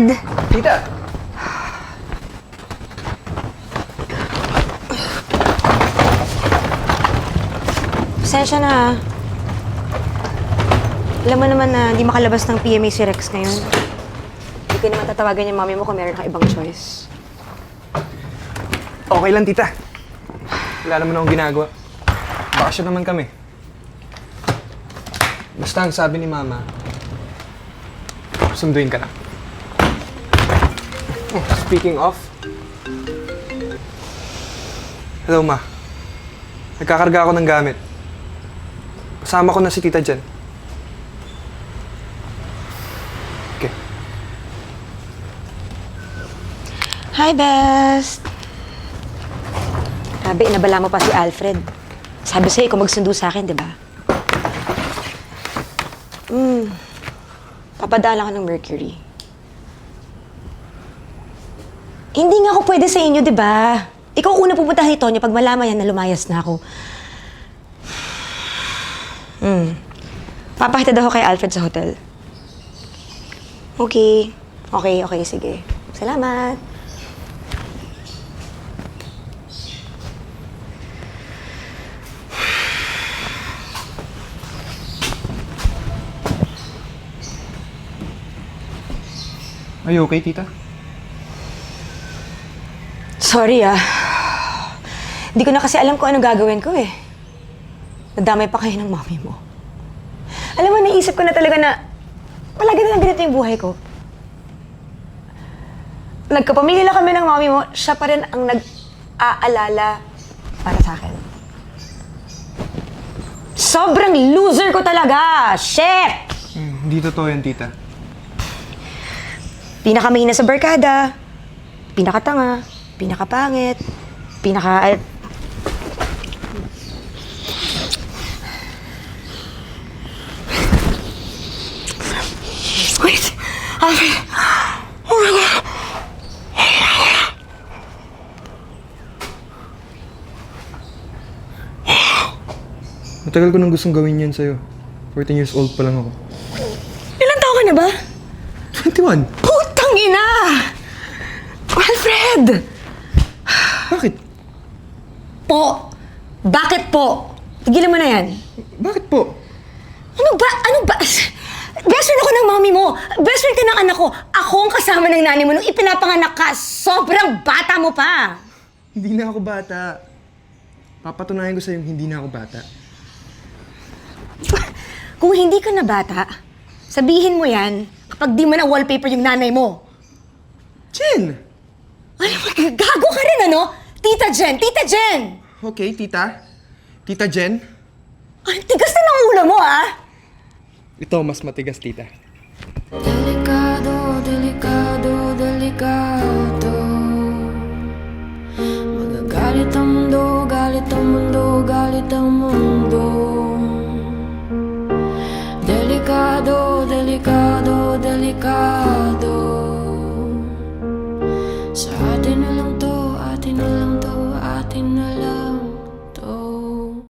Alfred! Tita! Pasensya na. ah. Alam mo naman na di makalabas ng PMA si Rex ngayon. Hindi ko naman tatawagan yung mami mo kung meron kang ibang choice. Okay lang, tita. Wala naman akong ginagawa. Bakasyon naman kami. Basta ang sabi ni Mama, sunduin ka lang. Speaking of, Hello, Ma. Nagkakarga ako ng gamit. Kasama ko na si Tita Jen. Okay. Hi, Best! Grabe, inabala mo pa si Alfred. Sabi sa'yo, ikaw magsundo sa akin, di ba? Hmm. Papadala ka ng Mercury. Hindi nga ako pwede sa inyo, di ba? Ikaw una pupunta ni Tonya pag malaman yan na lumayas na ako. Hmm. Papakita daw ako kay Alfred sa hotel. Okay. Okay, okay, sige. Salamat. Are you okay, Tita? Sorry ah. Hindi ko na kasi alam kung ano gagawin ko eh. Nadamay pa kayo ng mami mo. Alam mo, naisip ko na talaga na palagi na lang ganito yung buhay ko. Nagkapamilya lang kami ng mami mo, siya pa rin ang nag-aalala para sa akin. Sobrang loser ko talaga! Shit! Hmm, hindi totoo yan, Tita. Pinakamahina sa barkada, pinakatanga, pinakapangit, pinaka... Wait! Alfred! Oh my God! Matagal ko nang gustong gawin yan sa'yo. 14 years old pa lang ako. Ilan taon ka na ba? 21? Putang ina! Alfred! Bakit? Po! Bakit po? Tigilan mo na yan. Bakit po? Ano ba? Ano ba? Best friend ako ng mami mo. Best friend ka ng anak ko. Ako ang kasama ng nanay mo nung ipinapanganak ka. Sobrang bata mo pa. Hindi na ako bata. Papatunayan ko sa'yo hindi na ako bata. Kung hindi ka na bata, sabihin mo yan kapag di mo na wallpaper yung nanay mo. Jen! Ano, gago ka rin ano? Tita Jen! Tita Jen! Okay, tita. Tita Jen? Ang tigas na ng ulo mo, ah! Ito, mas matigas, tita. Delikado, delikado, delikado Magagalit ang mundo, galit ang mundo, galit ang mundo Delikado, delikado, delikado